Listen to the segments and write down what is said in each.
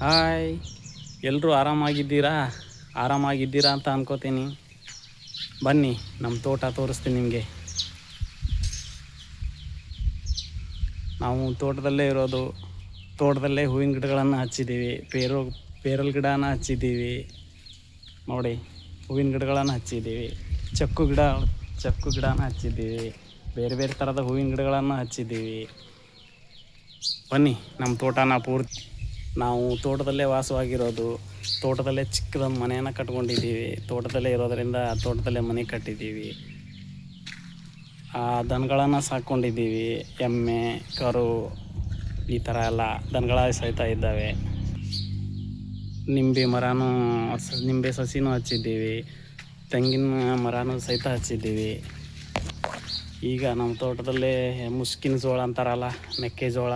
Hi. ಎಲ್ಲರೂ ಆರಾಮಾಗಿದ್ದೀರಾ? ಆರಾಮಾಗಿದ್ದೀರಾ ಅಂತ ಅನ್ಕೋತೀನಿ. ಬನ್ನಿ ನಮ್ಮ ತೋಟ ತೋರಿಸ್ತೀನಿ ನಿಮಗೆ. ನಾವು ತೋಟದಲ್ಲೇ ಇರೋದು. ತೋಟದಲ್ಲೇ ಹೂವಿನ ಗಿಡಗಳನ್ನು ಹಚ್ಚಿದ್ದೀವಿ. ಪೇರು, ಪೇರಲ್ ಗಿಡನ ಹಚ್ಚಿದ್ದೀವಿ. ನೋಡಿ, ಹೂವಿನ ಗಿಡಗಳನ್ನು ಹಚ್ಚಿದ್ದೀವಿ. ಚಕ್ಕು ಗಿಡ, ಚಕ್ಕು ಗಿಡನ ಹಚ್ಚಿದ್ದೀವಿ. ಬೇರೆ ಬೇರೆ ಥರದ ಹೂವಿನ ಗಿಡಗಳನ್ನು ಹಚ್ಚಿದ್ದೀವಿ. ಬನ್ನಿ ನಮ್ಮ ತೋಟನ ಪೂರ್ತಿ ನಾವು ತೋಟದಲ್ಲೇ ವಾಸವಾಗಿರೋದು, ತೋಟದಲ್ಲೇ ಚಿಕ್ಕದೊಂದು ಮನೆಯನ್ನು ಕಟ್ಕೊಂಡಿದ್ದೀವಿ, ತೋಟದಲ್ಲೇ ಇರೋದರಿಂದ ತೋಟದಲ್ಲೇ ಮನೆ ಕಟ್ಟಿದ್ದೀವಿ. ಆ ದನಗಳನ್ನು ಸಾಕೊಂಡಿದ್ದೀವಿ, ಎಮ್ಮೆ, ಕರು, ಈ ಥರ ಎಲ್ಲ ದನಗಳ ಸಹಿತ ಇದ್ದಾವೆ. ನಿಂಬೆ ಮರನೂ ನಿಂಬೆ ಸಸಿನೂ ಹಚ್ಚಿದ್ದೀವಿ, ತೆಂಗಿನ ಮರನೂ ಸಹಿತ ಹಚ್ಚಿದ್ದೀವಿ. ಈಗ ನಮ್ಮ ತೋಟದಲ್ಲೇ ಮುಸ್ಕಿನ ಜೋಳ ಅಂತಾರಲ್ಲ, ಮೆಕ್ಕೆಜೋಳ.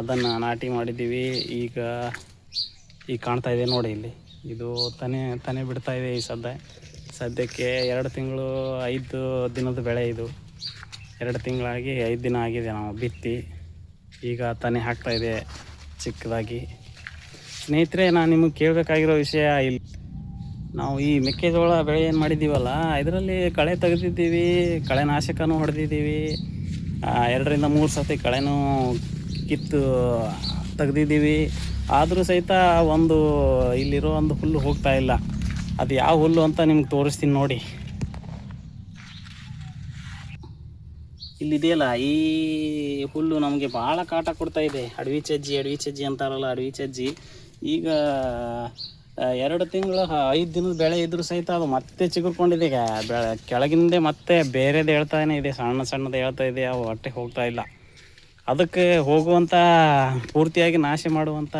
ಅದನ್ನು ನಾಟಿ ಮಾಡಿದ್ದೀವಿ. ಈಗ ಈಗ ಕಾಣ್ತಾ ಇದೆ ನೋಡಿ ಇಲ್ಲಿ. ಇದು ತನೆ ತನೆ ಬಿಡ್ತಾ ಇದೆ ಈ ಸದ್ಯ. ಸದ್ಯಕ್ಕೆ ಎರಡು ತಿಂಗಳು ಐದು ದಿನದ ಬೆಳೆ ಇದು. ಎರಡು ತಿಂಗಳಾಗಿ ಐದು ದಿನ ಆಗಿದೆ ನಾವು ಬಿತ್ತಿ. ಈಗ ತನೆ ಹಾಕ್ತಾ ಇದೆ ಚಿಕ್ಕದಾಗಿ. ಸ್ನೇಹಿತರೆ, ನಾನು ನಿಮಗೆ ಕೇಳಬೇಕಾಗಿರೋ ವಿಷಯ ಇಲ್ಲಿ. ನಾವು ಈ ಮೆಕ್ಕೆಜೋಳ ಬೆಳೆ ಏನು ಮಾಡಿದ್ದೀವಲ್ಲ, ಇದರಲ್ಲಿ ಕಳೆ ತೆಗೆದಿದ್ದೀವಿ ಕಳೆನಾಶಕನೂ ಹೊಡೆದಿದ್ದೀವಿ. ಎರಡರಿಂದ ಮೂರು ಸರ್ತಿ ಕಳೆನೂ ಕಿತ್ತು ತೆಗ್ದಿದ್ದೀವಿ. ಆದರೂ ಸಹಿತ ಒಂದು ಇಲ್ಲಿರೋ ಒಂದು ಹುಲ್ಲು ಹೋಗ್ತಾ ಇಲ್ಲ. ಅದು ಯಾವ ಹುಲ್ಲು ಅಂತ ನಿಮ್ಗೆ ತೋರಿಸ್ತೀನಿ ನೋಡಿ. ಇಲ್ಲಿದೆಯಲ್ಲ, ಈ ಹುಲ್ಲು ನಮಗೆ ಭಾಳ ಕಾಟ ಕೊಡ್ತಾ ಇದೆ. ಅಡವಿ ಚಜ್ಜಿ ಅಡವಿ ಚಜ್ಜಿ ಅಂತಾರಲ್ಲ, ಅಡವಿ ಚಜ್ಜಿ. ಈಗ ಎರಡು ತಿಂಗಳು, ಐದು ದಿನದ ಬೆಳೆ ಇದ್ರೂ ಸಹಿತ ಅದು ಮತ್ತೆ ಚಿಗುರ್ಕೊಂಡಿದೆ. ಈಗ ಬೆಳೆ, ಕೆಳಗಿಂದೆ ಮತ್ತೆ ಬೇರೆದು ಹೇಳ್ತಾನೆ ಇದೆ. ಸಣ್ಣ ಸಣ್ಣದು ಹೇಳ್ತಾ ಇದೆ ಅವು ಹೊಟ್ಟೆ ಹೋಗ್ತಾ ಇಲ್ಲ. ಅದಕ್ಕೆ ಹೋಗುವಂಥ ಪೂರ್ತಿಯಾಗಿ ನಾಶ ಮಾಡುವಂಥ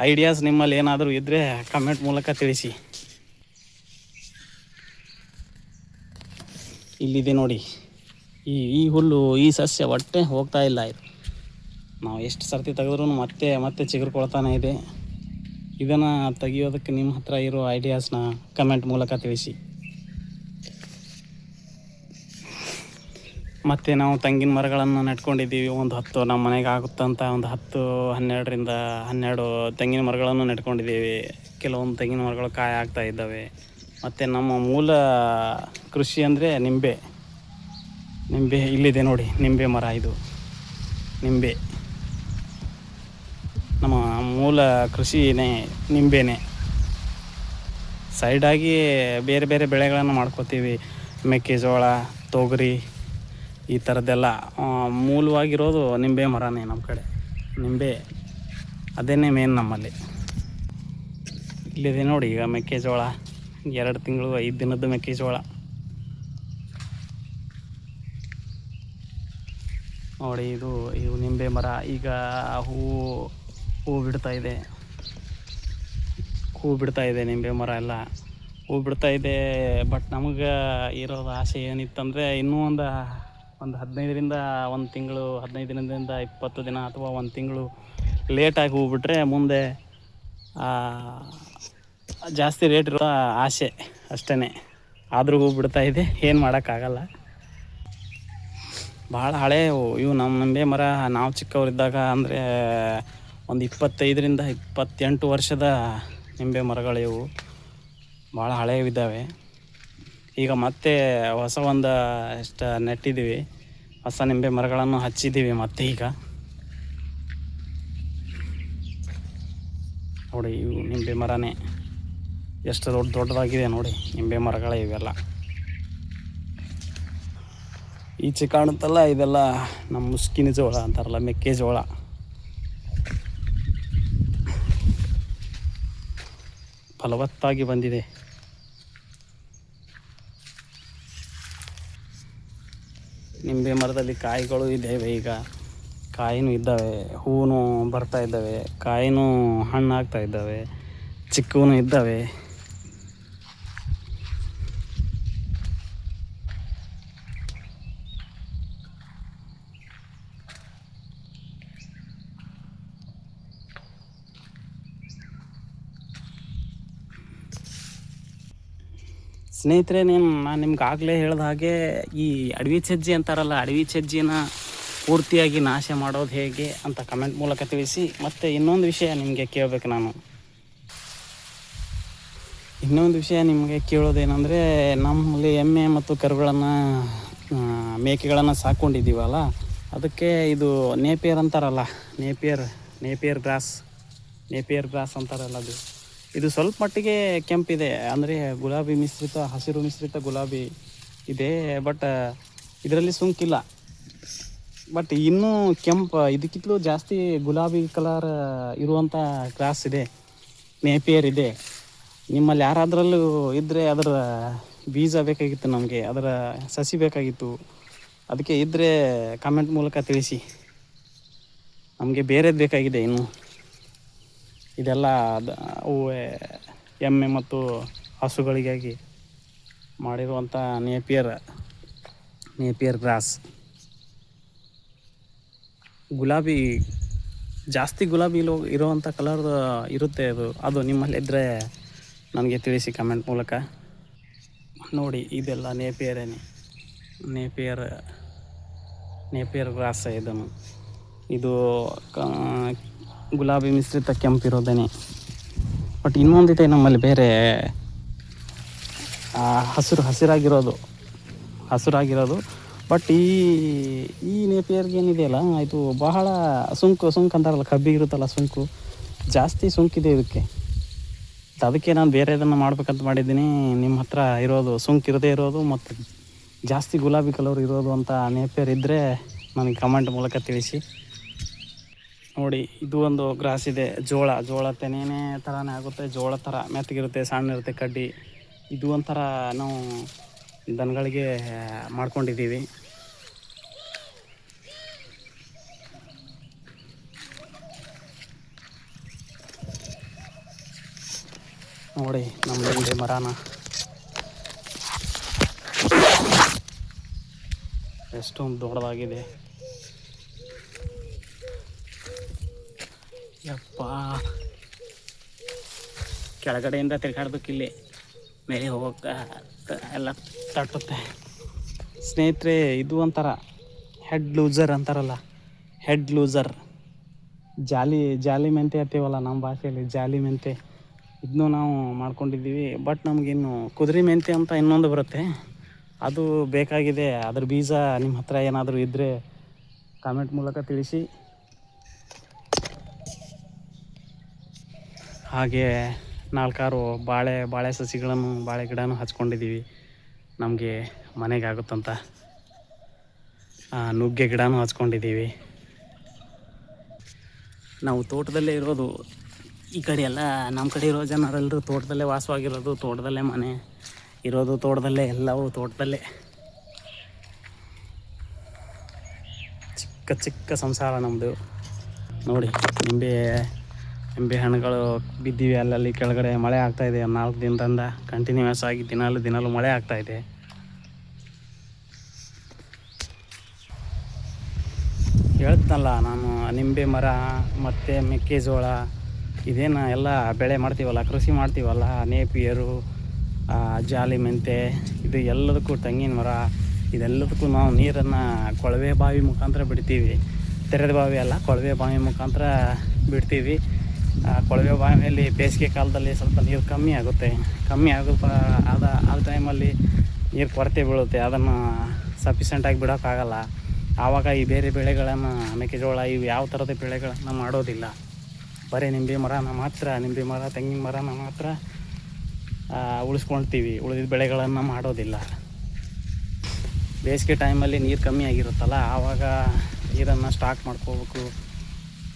ಐಡಿಯಾಸ್ ನಿಮ್ಮಲ್ಲಿ ಏನಾದರೂ ಇದ್ದರೆ ಕಮೆಂಟ್ ಮೂಲಕ ತಿಳಿಸಿ. ಇಲ್ಲಿದೆ ನೋಡಿ. ಈ ಈ ಹುಲ್ಲು, ಈ ಸಸ್ಯ ಒಟ್ಟೆ ಹೋಗ್ತಾ ಇಲ್ಲ ಇದು. ನಾವು ಎಷ್ಟು ಸರ್ತಿ ತೆಗೆದ್ರೂ ಮತ್ತೆ ಮತ್ತೆ ಚಿಗುರ್ಕೊಳ್ತಾನೆ ಇದೆ. ಇದನ್ನು ತೆಗಿಯೋದಕ್ಕೆ ನಿಮ್ಮ ಹತ್ರ ಇರೋ ಐಡಿಯಾಸ್ನ ಕಮೆಂಟ್ ಮೂಲಕ ತಿಳಿಸಿ. ಮತ್ತು ನಾವು ತೆಂಗಿನ ಮರಗಳನ್ನು ನೆಟ್ಕೊಂಡಿದ್ದೀವಿ ಒಂದು ಹತ್ತು ನಮ್ಮ ಮನೆಗೆ ಆಗುತ್ತಂತ ಒಂದು ಹತ್ತು, ಹನ್ನೆರಡರಿಂದ ಹನ್ನೆರಡು ತೆಂಗಿನ ಮರಗಳನ್ನು ನೆಟ್ಕೊಂಡಿದ್ದೀವಿ ಕೆಲವೊಂದು ತೆಂಗಿನ ಮರಗಳು ಕಾಯಿ ಆಗ್ತಾ ಇದ್ದಾವೆ. ಮತ್ತು ನಮ್ಮ ಮೂಲ ಕೃಷಿ ಅಂದರೆ ನಿಂಬೆ. ನಿಂಬೆ ಇಲ್ಲಿದೆ ನೋಡಿ, ನಿಂಬೆ ಮರ ಇದು. ನಿಂಬೆ. ನಮ್ಮ ಮೂಲ ಕೃಷಿನೇ ನಿಂಬೆನೇ. ಸೈಡಾಗಿ ಬೇರೆ ಬೇರೆ ಬೆಳೆಗಳನ್ನು ಮಾಡ್ಕೋತೀವಿ. ಮೆಕ್ಕೆಜೋಳ, ತೊಗರಿ ಈ ಥರದ್ದೆಲ್ಲ ಮೂಲವಾಗಿರೋದು ನಿಂಬೆ ಮರನೇ ನಮ್ಮ ಕಡೆ. ನಿಂಬೆ ಅದೇನೇ ಮೇನ್ ನಮ್ಮಲ್ಲಿ. ಇಲ್ಲಿದೆ ನೋಡಿ ಈಗ ಮೆಕ್ಕೆಜೋಳ, ಎರಡು ತಿಂಗಳು ಐದು ದಿನದ ಮೆಕ್ಕೆಜೋಳ. ನೋಡಿ ಇದು ಇವು ನಿಂಬೆ ಮರ. ಈಗ ಹೂವು ಹೂ ಬಿಡ್ತಾ ಇದೆ. ಹೂ ಬಿಡ್ತಾ ಇದೆ ನಿಂಬೆ ಮರ ಎಲ್ಲ. ಹೂ ಬಿಡ್ತಾ ಇದೆ ಬಟ್ ನಮಗೆ ಇರೋದು ಆಸೆ ಏನಿತ್ತಂದರೆ ಇನ್ನೂ ಒಂದು ಒಂದು ಹದಿನೈದರಿಂದ ಒಂದು ತಿಂಗಳು ಹದಿನೈದು ದಿನದಿಂದ ಇಪ್ಪತ್ತು ದಿನ ಅಥವಾ ಒಂದು ತಿಂಗಳು ಲೇಟಾಗಿ ಹೋಗ್ಬಿಟ್ರೆ ಮುಂದೆ ಜಾಸ್ತಿ ರೇಟ್ ಇರೋ ಆಸೆ ಅಷ್ಟೇ ಆದರೂ ಹೂವು ಬಿಡ್ತಾ ಇದೆ, ಏನು ಮಾಡೋಕ್ಕಾಗಲ್ಲ. ಭಾಳ ಹಳೆ ಇವು ನಮ್ಮ ನಂಬೆ ಮರ, ನಾವು ಚಿಕ್ಕವರಿದ್ದಾಗ ಅಂದರೆ ಒಂದು ಇಪ್ಪತ್ತೈದರಿಂದ ಇಪ್ಪತ್ತೆಂಟು ವರ್ಷದ ನಿಂಬೆ ಮರಗಳಿವು. ಭಾಳ ಹಳೆಯವಿದ್ದಾವೆ ಈಗ ಮತ್ತೆ ಹೊಸ ಒಂದು ಎಷ್ಟು ನೆಟ್ಟಿದ್ದೀವಿ ಹೊಸ ನಿಂಬೆ ಮರಗಳನ್ನು ಹಚ್ಚಿದ್ದೀವಿ ಮತ್ತೆ ಈಗ. ನೋಡಿ ಇವು ನಿಂಬೆ ಮರನೇ. ಎಷ್ಟು ದೊಡ್ಡ ದೊಡ್ಡದಾಗಿದೆ ನೋಡಿ ನಿಂಬೆ ಮರಗಳೇ ಇವೆಲ್ಲ. ಈಚೆ ಕಾಣುತ್ತಲ್ಲ ಇದೆಲ್ಲ ನಮ್ಮ ಮುಸ್ಕಿನ ಜೋಳ ಅಂತಾರಲ್ಲ ಮೆಕ್ಕೆಜೋಳ ಫಲವತ್ತಾಗಿ ಬಂದಿದೆ. ನಿಂಬೆ ಮರದಲ್ಲಿ ಕಾಯಿಗಳು ಇದ್ದಾವೆ ಈಗ. ಕಾಯಿನೂ ಇದ್ದಾವೆ ಹೂವು ಬರ್ತಾ ಇದ್ದಾವೆ, ಕಾಯಿನೂ ಹಣ್ಣಾಗ್ತಾ ಇದ್ದಾವೆ, ಚಿಕ್ಕವೂ ಇದ್ದಾವೆ. ಸ್ನೇಹಿತರೆ ನೀನು ನಾನು ನಿಮ್ಗೆ ಆಗಲೇ ಹೇಳ್ದ ಹಾಗೆ ಈ ಅಡವಿ ಸಜ್ಜಿ ಅಂತಾರಲ್ಲ, ಅಡವಿ ಸಜ್ಜಿನ ಪೂರ್ತಿಯಾಗಿ ನಾಶ ಮಾಡೋದು ಹೇಗೆ ಅಂತ ಕಮೆಂಟ್ ಮೂಲಕ ತಿಳಿಸಿ, ಮತ್ತು ಇನ್ನೊಂದು ವಿಷಯ ನಿಮಗೆ ಕೇಳಬೇಕು ನಾನು. ಇನ್ನೊಂದು ವಿಷಯ ನಿಮಗೆ ಕೇಳೋದೇನೆಂದರೆ ನಮ್ಮಲ್ಲಿ ಎಮ್ಮೆ ಮತ್ತು ಕರುಗಳನ್ನು ಮೇಕೆಗಳನ್ನು ಸಾಕೊಂಡಿದ್ದೀವಲ್ಲ, ಅದಕ್ಕೆ ಇದು ನೇಪಿಯರ್ ಅಂತಾರಲ್ಲ, Napier Napier grass Napier grass ಅಂತಾರಲ್ಲ ಅದು. ಇದು ಸ್ವಲ್ಪ ಮಟ್ಟಿಗೆ ಕೆಂಪಿದೆ ಅಂದರೆ ಗುಲಾಬಿ ಮಿಶ್ರಿತ, ಹಸಿರು ಮಿಶ್ರಿತ ಗುಲಾಬಿ ಇದೆ. ಬಟ್ ಇದರಲ್ಲಿ ಸುಂಕಿಲ್ಲ ಬಟ್ ಇನ್ನೂ ಕೆಂಪು, ಇದಕ್ಕಿಂತಲೂ ಜಾಸ್ತಿ ಗುಲಾಬಿ ಕಲರ್ ಇರುವಂಥ ಗ್ರಾಸ್ ಇದೆ. ನೇಪಿಯರ್ ಇದೆ. ನಿಮ್ಮಲ್ಲಿ ಯಾರಾದರಲ್ಲೂ ಇದ್ದರೆ ಅದರ ಬೀಜ ಬೇಕಾಗಿತ್ತು ನಮಗೆ, ಅದರ ಸಸಿ ಬೇಕಾಗಿತ್ತು. ಅದಕ್ಕೆ ಇದ್ದರೆ ಕಮೆಂಟ್ ಮೂಲಕ ತಿಳಿಸಿ. ನಮಗೆ ಬೇರೆದು ಬೇಕಾಗಿದೆ ಇನ್ನು. ಇದೆಲ್ಲ ಅವು ಎಮ್ಮೆ ಮತ್ತು ಹಸುಗಳಿಗಾಗಿ ಮಾಡಿರುವಂಥ ನೇಪಿಯರ್ ನೇಪಿಯರ್ ಗ್ರಾಸ್. ಗುಲಾಬಿ, ಜಾಸ್ತಿ ಗುಲಾಬಿ ಇರೋ, ಇರುವಂಥ ಕಲರ್ ಇರುತ್ತೆ ಅದು. ಅದು ನಿಮ್ಮಲ್ಲಿ ಇದ್ದರೆ ನನಗೆ ತಿಳಿಸಿ ಕಮೆಂಟ್ ಮೂಲಕ. ನೋಡಿ, ಇದೆಲ್ಲ ನೇಪಿಯರೇನೆ. ನೇಪಿಯರ್ ನೇಪಿಯರ್ ಗ್ರಾಸ್ ಇದನ್ನು. ಇದು ಗುಲಾಬಿ ಮಿಶ್ರಿತ ಕೆಂಪಿರೋದೇನೆ ಬಟ್ ಇನ್ನೊಂದಿದೆ ನಮ್ಮಲ್ಲಿ ಬೇರೆ ಹಸಿರು ಹಸಿರಾಗಿರೋದು ಹಸಿರಾಗಿರೋದು. ಬಟ್ ಈ ಈ ನೇಪಿಯರ್ಗೆ ಏನಿದೆಯಲ್ಲ, ಇದು ಬಹಳ ಸುಂಕು ಸುಂಕು ಅಂತಾರಲ್ಲ ಕಬ್ಬಿಗೆ ಇರುತ್ತಲ್ಲ ಸುಂಕು, ಜಾಸ್ತಿ ಸುಂಕಿದೆ ಇದಕ್ಕೆ. ಅದಕ್ಕೆ ನಾನು ಬೇರೆದನ್ನು ಮಾಡ್ಬೇಕಂತ ಮಾಡಿದ್ದೀನಿ. ನಿಮ್ಮ ಹತ್ರ ಇರೋದು, ಸುಂಕು ಇರದೇ ಇರೋದು, ಮತ್ತು ಜಾಸ್ತಿ ಗುಲಾಬಿ ಕಲರ್ ಇರೋದು ಅಂತ ನೇಪಿಯರ್ ಇದ್ದರೆ ನನಗೆ ಕಮೆಂಟ್ ಮೂಲಕ ತಿಳಿಸಿ. ನೋಡಿ, ಇದು ಒಂದು ಗ್ರಾಸ್ ಇದೆ. ಜೋಳ ಜೋಳ ತೆನೇನೆ ಥರನೇ ಆಗುತ್ತೆ. ಜೋಳ ಥರ ಮೆತ್ತಗಿರುತ್ತೆ ಸಣ್ಣ ಇರುತ್ತೆ ಕಡ್ಡಿ. ಇದು ಒಂಥರ ನಾವು ದನಗಳಿಗೆ ಮಾಡ್ಕೊಂಡಿದ್ದೀವಿ. ನೋಡಿ, ನಮ್ಮ ಬಂದಿ ಮರನ. ಎಷ್ಟೊಂದು ದೊಡ್ಡದಾಗಿದೆ. ಯಪ್ಪ. ಕೆಳಗಡೆಯಿಂದ ತಿರ್ಗಾಡ್ಬೇಕು ಇಲ್ಲಿ. ಮೇಲೆ ಹೋಗಕ್ಕೆ ಎಲ್ಲ ತಟ್ಟುತ್ತೆ. ಸ್ನೇಹಿತರೆ, ಇದು ಒಂಥರ ಹೆಡ್ ಲೂಸರ್ ಅಂತಾರಲ್ಲ. ಹೆಡ್ ಲೂಸರ್ ಜಾಲಿ ಜಾಲಿ ಮೆಂತೆ ಅಂತೀವಲ್ಲ ನಮ್ಮ ಭಾಷೆಯಲ್ಲಿ, ಜಾಲಿ ಮೆಂತೆ. ಇದನ್ನು ನಾವು ಮಾಡ್ಕೊಂಡಿದ್ದೀವಿ. ಬಟ್ ನಮಗಿನ್ನು ಕುದುರೆ ಮೆಂತೆ ಅಂತ ಇನ್ನೊಂದು ಬರುತ್ತೆ. ಅದು ಬೇಕಾಗಿದೆ. ಅದ್ರ ಬೀಜ ನಿಮ್ಮ ಹತ್ರ ಏನಾದರೂ ಇದ್ದರೆ ಕಾಮೆಂಟ್ ಮೂಲಕ ತಿಳಿಸಿ. ಹಾಗೆ ನಾಲ್ಕಾರು ಬಾಳೆ ಬಾಳೆ ಸಸಿಗಳನ್ನು, ಬಾಳೆ ಗಿಡನೂ ಹಚ್ಕೊಂಡಿದ್ದೀವಿ. ನಮಗೆ ಮನೆಗೆ ಆಗುತ್ತಂತ ನುಗ್ಗೆ ಗಿಡನೂ ಹಚ್ಕೊಂಡಿದ್ದೀವಿ. ನಾವು ತೋಟದಲ್ಲೇ ಇರೋದು. ಈ ಕಡೆ ಎಲ್ಲ ನಮ್ಮ ಕಡೆ ಇರೋ ಜನರೆಲ್ಲರೂ ತೋಟದಲ್ಲೇ ವಾಸವಾಗಿರೋದು, ತೋಟದಲ್ಲೇ ಮನೆ ಇರೋದು, ತೋಟದಲ್ಲೇ ಎಲ್ಲವೂ ತೋಟದಲ್ಲೇ. ಚಿಕ್ಕ ಚಿಕ್ಕ ಸಂಸಾರ ನಮ್ಮದು ನೋಡಿ, ನಿಂಬೆ ನಿಂಬೆ ಹಣ್ಣುಗಳು ಬಿದ್ದಿವೆ, ಅಲ್ಲಲ್ಲಿ ಕೆಳಗಡೆ ಮಳೆ ಆಗ್ತಾ ಇದೆ. ನಾಲ್ಕು ದಿನದಿಂದ ಕಂಟಿನ್ಯೂಸ್ ಆಗಿ ದಿನಾಲು ದಿನಾಲು ಮಳೆ ಆಗ್ತಾ ಇದೆ. ಹೇಳ್ತನಲ್ಲ, ನಾನು ನಿಂಬೆ ಮರ, ಮತ್ತು ಮೆಕ್ಕೆಜೋಳ, ಇದೇನು ಎಲ್ಲ ಬೆಳೆ ಮಾಡ್ತೀವಲ್ಲ, ಕೃಷಿ ಮಾಡ್ತೀವಲ್ಲ, ನೇಪಿಯರು ಜಾಲಿ ಮೆಂತೆ, ಇದು ಎಲ್ಲದಕ್ಕೂ ತೆಂಗಿನ ಮರ, ಇದೆಲ್ಲದಕ್ಕೂ ನಾವು ನೀರನ್ನು ಕೊಳವೆ ಬಾವಿ ಮುಖಾಂತರ ಬಿಡ್ತೀವಿ. ತೆರೆದ ಬಾವಿ ಅಲ್ಲ, ಕೊಳವೆ ಬಾವಿ ಮುಖಾಂತರ ಬಿಡ್ತೀವಿ. ಕೊಳವೆ ಬಾವಿಯಲ್ಲಿ ಬೇಸಿಗೆ ಕಾಲದಲ್ಲಿ ಸ್ವಲ್ಪ ನೀರು ಕಮ್ಮಿ ಆಗುತ್ತೆ. ಕಮ್ಮಿ ಆಗೋ ಆದ ಆ ಟೈಮಲ್ಲಿ ನೀರು ಕೊರತೆ ಬೀಳುತ್ತೆ. ಅದನ್ನು ಸಫಿಷಿಯೆಂಟಾಗಿ ಬಿಡೋಕ್ಕಾಗಲ್ಲ. ಆವಾಗ ಈ ಬೇರೆ ಬೆಳೆಗಳನ್ನು, ಮೆಕ್ಕೆಜೋಳ ಇವು ಯಾವ ಥರದ ಬೆಳೆಗಳನ್ನು ಮಾಡೋದಿಲ್ಲ. ಬರೀ ನಿಂಬೆ ಮರನ ಮಾತ್ರ, ನಿಂಬೆ ಮರ, ತೆಂಗಿನ ಮರನ ಮಾತ್ರ ಉಳಿಸ್ಕೊಳ್ತೀವಿ. ಉಳಿದಿದ್ದ ಬೆಳೆಗಳನ್ನು ಮಾಡೋದಿಲ್ಲ. ಬೇಸಿಗೆ ಟೈಮಲ್ಲಿ ನೀರು ಕಮ್ಮಿ ಆಗಿರುತ್ತಲ್ಲ, ಆವಾಗ ನೀರನ್ನು ಸ್ಟಾಕ್ ಮಾಡ್ಕೋಬೇಕು.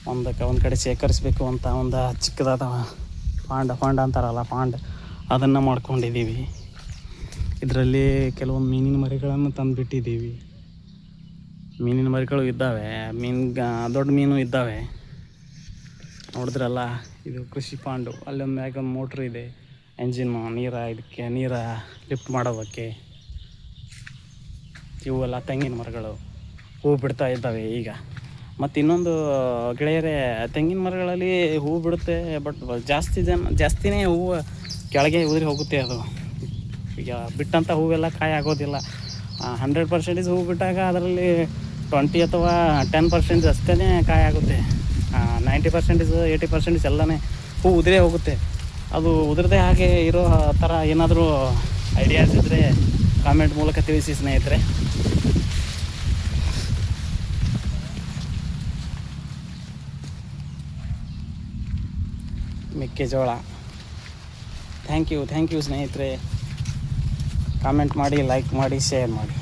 ಒಂದಕ್ಕೆ ಒಂದು ಕಡೆ ಶೇಖರಿಸ್ಬೇಕು ಅಂತ ಒಂದು ಚಿಕ್ಕದಾದ ಪಾಂಡ ಪಾಂಡ ಅಂತಾರಲ್ಲ, ಪಾಂಡ. ಅದನ್ನು ಮಾಡ್ಕೊಂಡಿದ್ದೀವಿ. ಇದರಲ್ಲಿ ಕೆಲವೊಂದು ಮೀನಿನ ಮರಿಗಳನ್ನು ತಂದುಬಿಟ್ಟಿದ್ದೀವಿ. ಮೀನಿನ ಮರಿಗಳು ಇದ್ದಾವೆ. ಮೀನು ದೊಡ್ಡ ಮೀನು ಇದ್ದಾವೆ. ನೋಡಿದ್ರಲ್ಲ, ಇದು ಕೃಷಿ ಪಾಂಡು. ಅಲ್ಲೊಂದು ಮ್ಯಾಗ ಒಂದು ಮೋಟ್ರ್ ಇದೆ. ಎಂಜಿನ್ ನೀರ ಇದಕ್ಕೆ, ನೀರ ಲಿಫ್ಟ್ ಮಾಡೋದಕ್ಕೆ. ಇವೆಲ್ಲ ತೆಂಗಿನ ಮರಗಳು. ಹೂ ಬಿಡ್ತಾ ಇದ್ದಾವೆ ಈಗ. ಮತ್ತು ಇನ್ನೊಂದು, ಗೆಳೆಯರೇ, ತೆಂಗಿನ ಮರಗಳಲ್ಲಿ ಹೂ ಬಿಡುತ್ತೆ ಬಟ್ ಜಾಸ್ತಿ ಜನ, ಜಾಸ್ತಿನೇ ಹೂವು ಕೆಳಗೆ ಉದುರಿ ಹೋಗುತ್ತೆ ಅದು. ಈಗ ಬಿಟ್ಟಂಥ ಹೂವೆಲ್ಲ ಕಾಯಿ ಆಗೋದಿಲ್ಲ. ಹಂಡ್ರೆಡ್ ಪರ್ಸೆಂಟೇಜ್ ಹೂ ಬಿಟ್ಟಾಗ ಅದರಲ್ಲಿ ಟ್ವೆಂಟಿ ಅಥವಾ ಟೆನ್ ಪರ್ಸೆಂಟ್ ಅಷ್ಟೇ ಕಾಯಿ ಆಗುತ್ತೆ. ನೈಂಟಿ ಪರ್ಸೆಂಟೇಜ್ ಏಯ್ಟಿ ಪರ್ಸೆಂಟೇಜ್ ಎಲ್ಲನೇ ಹೂ ಉದುರೇ ಹೋಗುತ್ತೆ. ಅದು ಉದುರದೇ ಹಾಗೆ ಇರೋ ಥರ ಏನಾದರೂ ಐಡಿಯಾಸ್ ಇದ್ದರೆ ಕಾಮೆಂಟ್ ಮೂಲಕ ತಿಳಿಸಿ ಸ್ನೇಹಿತರೆ. ಮೆಕ್ಕೆಜೋಳ. ಥ್ಯಾಂಕ್ ಯು ಥ್ಯಾಂಕ್ ಯು ಸ್ನೇಹಿತರೆ. ಕಾಮೆಂಟ್ ಮಾಡಿ ಲೈಕ್ ಮಾಡಿ ಶೇರ್ ಮಾಡಿ.